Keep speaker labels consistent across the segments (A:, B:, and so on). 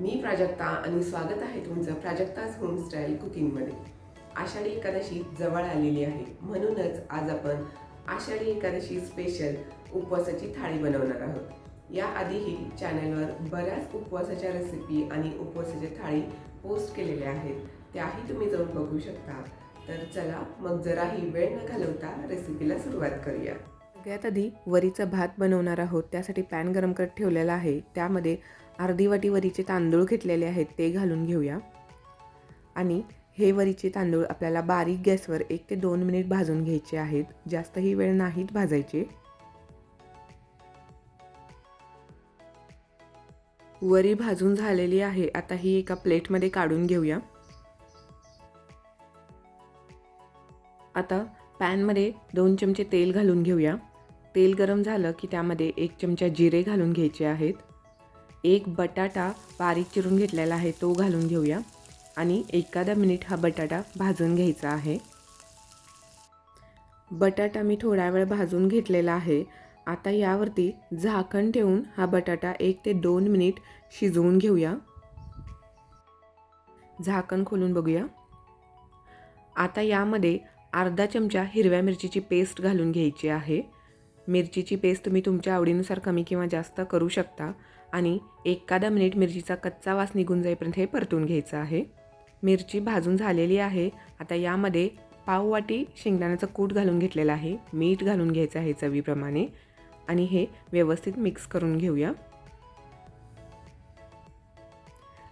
A: मी प्राजक्ता आणि स्वागत आहे तुमचं प्राजक्ताज होमस्टाईल कुकिंगमध्ये. आषाढी एकादशी जवळ आलेली आहे म्हणूनच आज आपण आषाढी एकादशी स्पेशल उपवासाची थाळी बनवणार आहोत. याआधीही चॅनलवर बऱ्याच उपवासाच्या रेसिपी आणि उपवासाच्या थाळी पोस्ट केलेल्या आहेत. त्याही तुम्ही जाऊन बघू शकता. तर चला मग जराही वेळ न घालवता रेसिपीला सुरुवात करूया. सगळ्यात आधी वरीचा भात बनवणार आहोत. त्यासाठी पॅन गरम करत ठेवलेला आहे. त्यामध्ये अर्धी वाटी वरीचे तांदूळ घेतलेले आहेत ते घालून घेऊया. आणि हे वरीचे तांदूळ आपल्याला बारीक गॅसवर एक ते दोन मिनिट भाजून घ्यायचे आहेत. जास्तही वेळ नाहीत भाजायचे. वरी भाजून झालेली आहे. आता ही एका प्लेटमध्ये काढून घेऊया. आता पॅनमध्ये दोन चमचे तेल घालून घेऊया. तेल गरम झालं की त्यामध्ये एक चमचा जिरे घालून घ्यायचे आहेत. एक बटाटा बारीक चिरून घेतलेला आहे तो घालून घेऊया. आणि एखादा मिनिट हा बटाटा भाजून घ्यायचा आहे. बटाटा मी थोडा वेळ भाजून घेतलेला आहे. आता यावरती झाकण ठेवून हा बटाटा एक ते दोन मिनिट शिजवून घेऊया. झाकण खोलून बघूया. आता यामध्ये अर्धा चमचा हिरव्या मिरचीची पेस्ट घालून घ्यायची आहे. मिरचीची पेस्ट तुम्ही तुमच्या आवडीनुसार कमी किंवा जास्त करू शकता आणि एखादा मिनिट मिरचीचा कच्चा वास निघून जाईपर्यंत हे परतून घ्यायचं आहे. मिरची भाजून झालेली आहे. आता यामध्ये पाव वाटी शेंगदाण्याचं कूट घालून घेतलेलं आहे. मीठ घालून घ्यायचं आहे चवीप्रमाणे. आणि हे व्यवस्थित मिक्स करून घेऊया.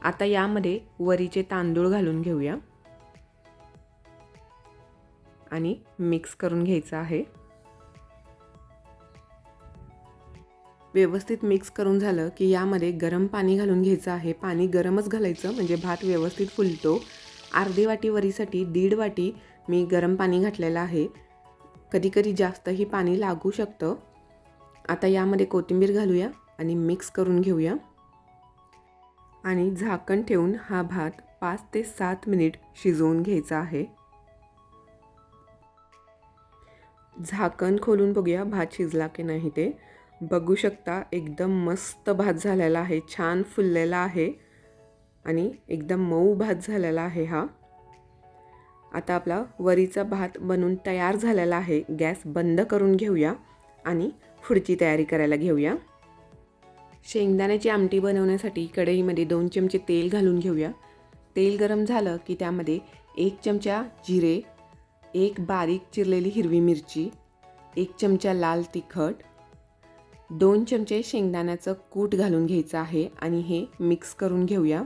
A: आता यामध्ये वरीचे तांदूळ घालून घेऊया. आणि मिक्स करून घ्यायचं आहे. व्यवस्थित मिक्स करून झालं की यामध्ये गरम पाणी घालून घ्यायचं आहे. पाणी गरमच घालायचं म्हणजे भात व्यवस्थित फुलतो. अर्धी वाटी वरीसाठी दीड वाटी मी गरम पाणी घातलेलं आहे. कधीकधी जास्तही पाणी लागू शकतं. आता यामध्ये कोथिंबीर घालूया आणि मिक्स करून घेऊया. आणि झाकण ठेवून हा भात पाच ते सात मिनिट शिजवून घ्यायचा आहे. झाकण खोलून बघूया भात शिजला की नाही ते. बघू शकता एकदम मस्त भात झालेला आहे छान फुललेला आहे आणि एकदम मऊ भात झालेला आहे हा. आता आपला वरीचा भात बनून तयार झालेला आहे. गॅस बंद करून घेऊया आणि पुढची तयारी करायला घेऊया. शेंगदाण्याची आमटी बनवण्यासाठी कढईमध्ये दोन चमचे तेल घालून घेऊया. तेल गरम झालं की त्यामध्ये एक चमचा जिरे एक बारीक चिरलेली हिरवी मिरची एक चमचा लाल तिखट दोन चमचे शेंगदाण्याचं कूट घालून घ्यायचं आहे आणि हे मिक्स करून घेऊया.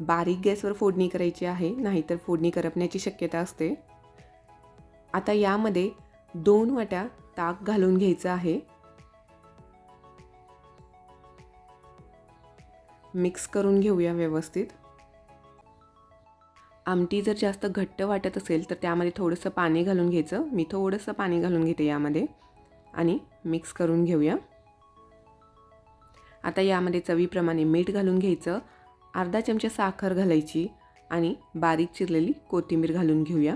A: बारीक गॅसवर फोडणी करायची आहे नाहीतर फोडणी करपण्याची शक्यता असते. आता यामध्ये दोन वाट्या ताक घालून घ्यायचं आहे. मिक्स करून घेऊया व्यवस्थित. आमटी जर जास्त घट्ट वाटत असेल तर त्यामध्ये थोडंसं पाणी घालून घ्यायचं. मी थोडंसं पाणी घालून घेते यामध्ये. आणि मिक्स करून घेऊया. आता यामध्ये चवीप्रमाणे मीठ घालून घ्यायचं अर्धा चमचा साखर घालायची आणि बारीक चिरलेली कोथिंबीर घालून घेऊया.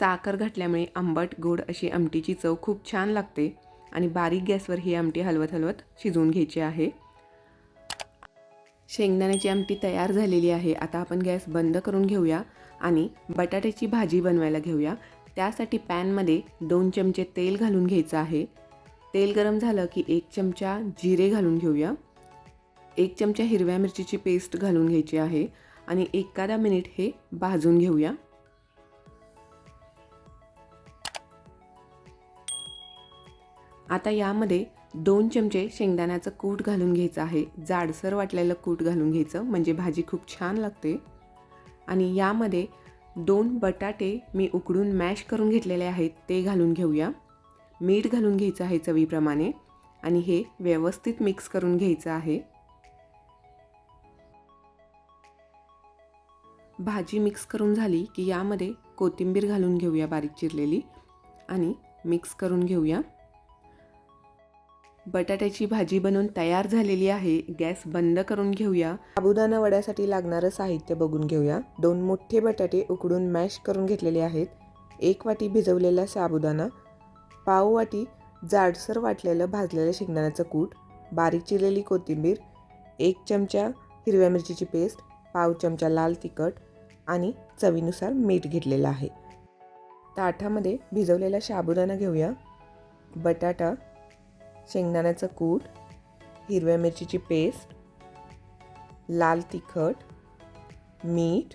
A: साखर घातल्यामुळे आंबट गोड अशी आमटीची चव खूप छान लागते आणि बारीक गॅसवर ही आमटी हलवत हलवत शिजवून घ्यायची आहे. शेंगदाण्याची आमटी तयार झालेली आहे. आता आपण गॅस बंद करून घेऊया आणि बटाट्याची भाजी बनवायला घेऊया. त्यासाठी पॅनमध्ये दोन चमचे तेल घालून घ्यायचं आहे. तेल गरम झालं की एक चमचा जिरे घालून घेऊया. एक चमचा हिरव्या मिरचीची पेस्ट घालून घ्यायची आहे आणि एखादा मिनिट हे भाजून घेऊया. आता यामध्ये दोन चमचे शेंगदाण्याचं कूट घालून घ्यायचं आहे. जाडसर वाटलेलं कूट घालून घ्यायचं म्हणजे भाजी खूप छान लागते. आणि यामध्ये दोन बटाटे मी उकडून मॅश करून घेतलेले आहेत ते घालून घेऊया. मीठ घालून घ्यायचं आहे चवीप्रमाणे आणि हे व्यवस्थित मिक्स करून घ्यायचं आहे. भाजी मिक्स करून झाली की यामध्ये कोथिंबीर घालून घेऊया बारीक चिरलेली आणि मिक्स करून घेऊया. बटाट्याची भाजी बनवून तयार झालेली आहे. गॅस बंद करून घेऊया. साबुदाणा वड्यासाठी लागणारं साहित्य बघून घेऊया. दोन मोठे बटाटे उकडून मॅश करून घेतलेले आहेत. एक वाटी भिजवलेला साबुदाणा पाव वाटी जाडसर वाटलेलं भाजलेलं शेंगदाण्याचं कूट बारीक चिरलेली कोथिंबीर एक चमचा हिरव्या मिरचीची पेस्ट पाव चमचा लाल तिखट आणि चवीनुसार मीठ घेतलेलं आहे. ताटामध्ये भिजवलेला साबुदाणा घेऊया. बटाटा शेंगदाण्याचं कूट हिरव्या मिरचीची पेस्ट लाल तिखट मीठ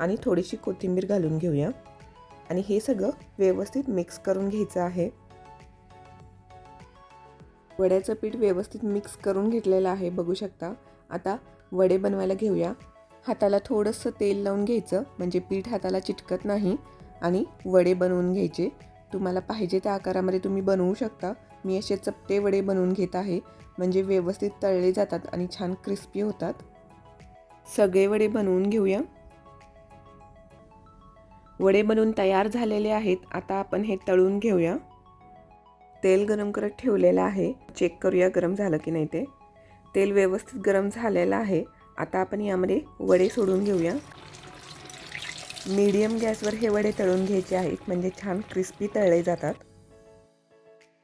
A: आणि थोडीशी कोथिंबीर घालून घेऊया. आणि हे सगळं व्यवस्थित मिक्स करून घ्यायचं आहे. वड्याचं पीठ व्यवस्थित मिक्स करून घेतलेलं आहे बघू शकता. आता वडे बनवायला घेऊया. हाताला थोडंसं तेल लावून घ्यायचं म्हणजे पीठ हाताला चिटकत नाही आणि वडे बनवून घ्यायचे. तुम्हाला पाहिजे त्या आकारामध्ये तुम्ही बनवू शकता. मी असे चपटे वडे बनवून घेत आहे म्हणजे व्यवस्थित तळले जातात आणि छान क्रिस्पी होतात. सगळे वडे बनवून घेऊया. वडे बनवून तयार झालेले आहेत. आता आपण हे तळून घेऊया. तेल गरम करत ठेवलेलं आहे. चेक करूया गरम झालं की नाही ते. तेल व्यवस्थित गरम झालेलं आहे. आता आपण यामध्ये वडे सोडून घेऊया. मीडियम गॅसवर हे वडे तळून घ्यायचे आहेत म्हणजे छान क्रिस्पी तळले जातात.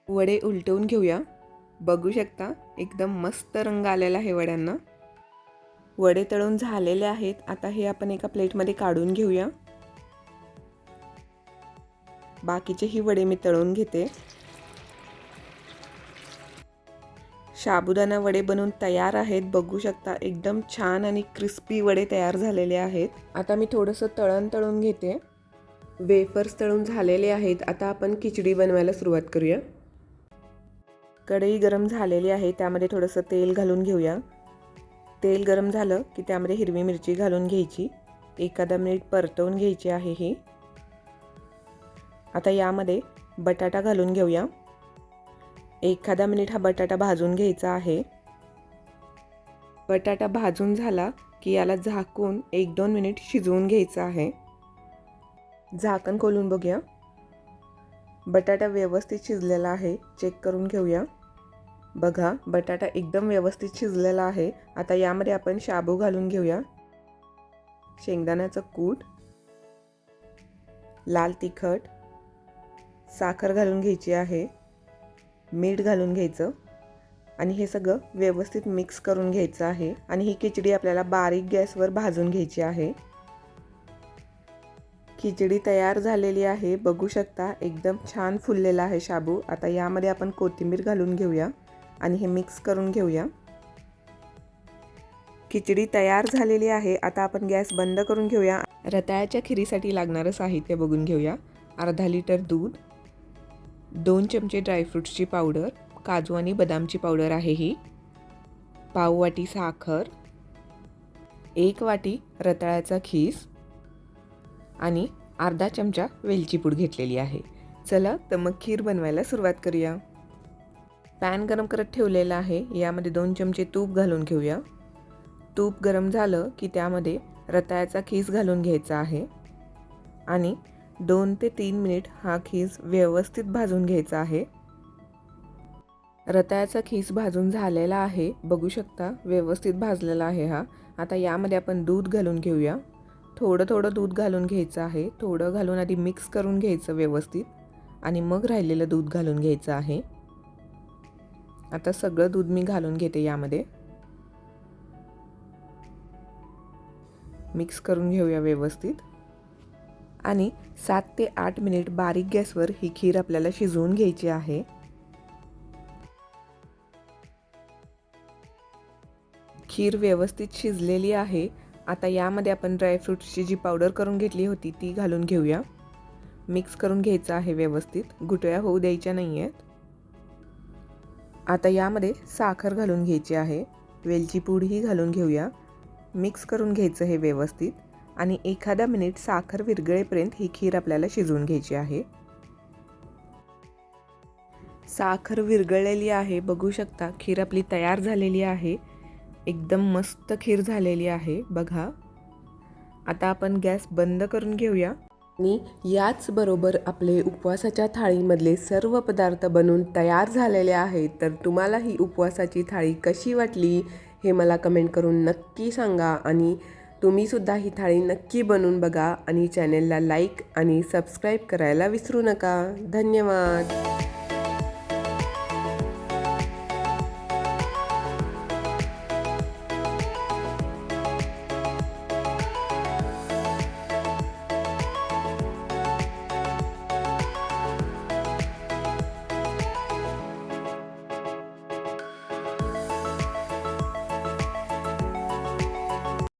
A: वडे उलटवून घेऊया. बघू शकता एकदम मस्त रंग आलेला आहे वड्यांना. वडे तळून झालेले आहेत. आता हे आपण एका प्लेटमध्ये काढून घेऊया. बाकीचेही वडे मी तळून घेते. साबुदाणा वडे बनवून तयार आहेत. बघू शकता एकदम छान आणि क्रिस्पी वडे तयार झालेले आहेत. आता मी थोडंसं तळण तळून घेते. वेफर्स तळून झालेले आहेत. आता आपण खिचडी बनवायला सुरुवात करूया. कढई गरम झालेली आहे. त्यामध्ये थोडंसं तेल घालून घेऊया. तेल गरम झालं की त्यामध्ये हिरवी मिरची घालून घ्यायची. एखादा मिनिट परतवून घ्यायची आहे ही. आता यामध्ये बटाटा घालून घेऊया. एखादा मिनिट हा बटाटा भाजून घ्यायचा आहे. बटाटा भाजून झाला की याला झाकून एक दोन मिनिट शिजवून घ्यायचं आहे. झाकण खोलून बघूया. बटाटा व्यवस्थित शिजलेला आहे. चेक करून घेऊया. बघा बटाटा एकदम व्यवस्थित शिजलेला आहे. आता यामध्ये आपण शाबू घालून घेऊया. शेंगदाण्याचं कूट. लाल तिखट. साखर घालून घ्यायची आहे. मीठ घालून घ्यायचं आणि हे सगळं व्यवस्थित मिक्स करून घ्यायचं आहे. आणि ही खिचडी आपल्याला बारीक गॅसवर भाजून घ्यायची आहे. खिचडी तयार झालेली आहे. बघू शकता एकदम छान फुललेला आहे शाबू. आता यामध्ये आपण कोथिंबीर घालून घेऊया आणि हे मिक्स करून घेऊया. खिचडी तयार झालेली आहे. आता आपण गॅस बंद करून घेऊया. रताळ्याच्या खिरीसाठी लागणारं साहित्य बघून घेऊया. अर्धा लिटर दूध दोन चमचे ड्रायफ्रूट्सची पावडर काजू आणि बदामची पावडर आहे ही. पाव वाटी साखर एक वाटी रताळ्याचा खीस आणि अर्धा चमचा वेलची पूड घेतलेली आहे. चला तर मग खीर बनवायला सुरुवात करूया. पॅन गरम करत ठेवलेला आहे. यामध्ये दोन चमचे तूप घालून घेऊया. तूप गरम झालं की त्यामध्ये रताळ्याचा खीस घालून घ्यायचा आहे. आणि दोन ते तीन मिनिट हा खीस व्यवस्थित भाजून घ्यायचा आहे. रताळ्याचा खीस भाजून झालेला आहे. बघू शकता व्यवस्थित भाजलेला आहे हा. आता यामध्ये आपण दूध घालून घेऊया. थोडं थोडं दूध घालून घ्यायचं आहे. थोडं घालून आधी मिक्स करून घ्यायचं व्यवस्थित. आणि मग राहिलेलं दूध घालून घ्यायचं आहे. आता सगळं दूध मी घालून घेते यामध्ये. मिक्स करून घेऊया व्यवस्थित. आणि सात ते आठ मिनिट बारीक गॅसवर ही खीर आपल्याला शिजवून घ्यायची आहे. खीर व्यवस्थित शिजलेली आहे. आता यामध्ये आपण ड्रायफ्रूट्सची जी पावडर करून घेतली होती ती घालून घेऊया. मिक्स करून घ्यायचं आहे व्यवस्थित. गुटळ्या होऊ द्यायच्या नाही आहेत आता यामध्ये साखर घालून घ्यायची आहे. वेलची पूडही घालून घेऊया. मिक्स करून घ्यायचं हे व्यवस्थित. आणि एखादा मिनिट साखर विरगळेपर्यंत ही खीर आपल्याला शिजवून घ्यायची आहे. साखर विरघळलेली आहे बघू शकता. खीर आपली तयार झालेली आहे. एकदम मस्त खीर झालेली आहे बघा. आता आपण गॅस बंद करून घेऊया. आणि याचबरोबर आपले उपवासाच्या थाळीमधले सर्व पदार्थ बनवून तयार झालेले आहेत. तर तुम्हाला ही उपवासाची थाळी कशी वाटली हे मला कमेंट करून नक्की सांगा. आणि तुम्हीसुद्धा ही थाळी नक्की बनवून बघा आणि चॅनेलला लाईक आणि सबस्क्राईब करायला विसरू नका. धन्यवाद.